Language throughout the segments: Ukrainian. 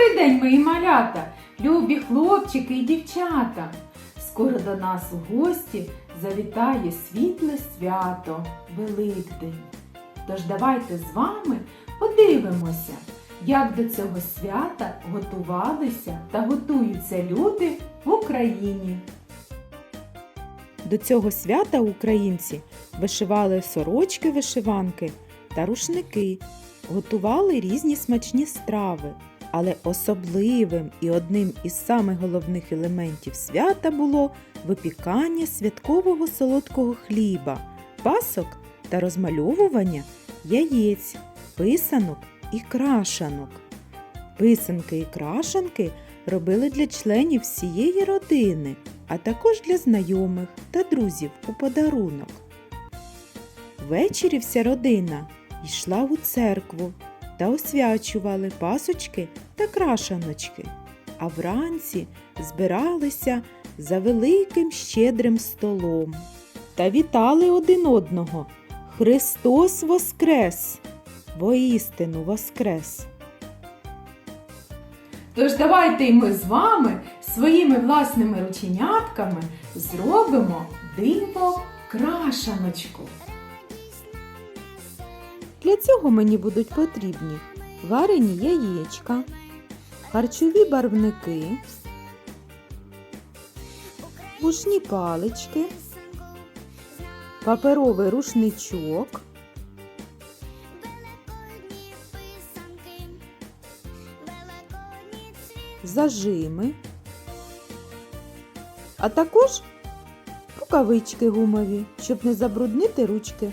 Добрий день, мої малята, любі хлопчики і дівчата. Скоро до нас у гості завітає світле свято Великдень. Тож давайте з вами подивимося, як до цього свята готувалися та готуються люди в Україні. До цього свята українці вишивали сорочки вишиванки та рушники, готували різні смачні страви. Але особливим і одним із самих головних елементів свята було випікання святкового солодкого хліба, пасок та розмальовування яєць, писанок і крашанок. Писанки і крашанки робили для членів всієї родини, а також для знайомих та друзів у подарунок. Ввечері вся родина йшла у церкву та освячували пасочки та крашаночки, а вранці збиралися за великим щедрим столом та вітали один одного. Христос Воскрес! Воістину Воскрес! Тож давайте й ми з вами своїми власними рученятками зробимо диво крашаночку. Для цього мені будуть потрібні варені яєчка, харчові барвники, вушні палички, паперовий рушничок, зажими, а також рукавички гумові, щоб не забруднити ручки.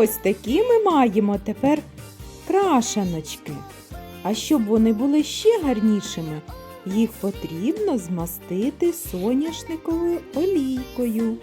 Ось такі ми маємо тепер крашаночки. А щоб вони були ще гарнішими, їх потрібно змастити соняшниковою олійкою.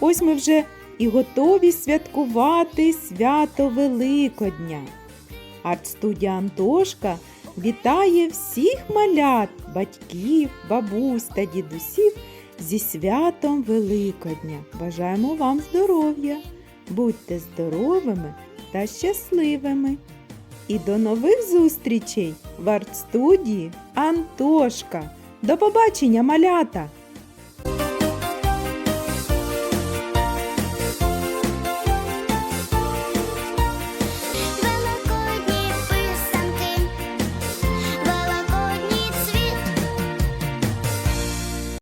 Ось ми вже і готові святкувати свято Великодня. Арт-студія Антошка вітає всіх малят, батьків, бабусь та дідусів зі святом Великодня. Бажаємо вам здоров'я! Будьте здоровими та щасливими! І до нових зустрічей в арт-студії Антошка! До побачення, малята!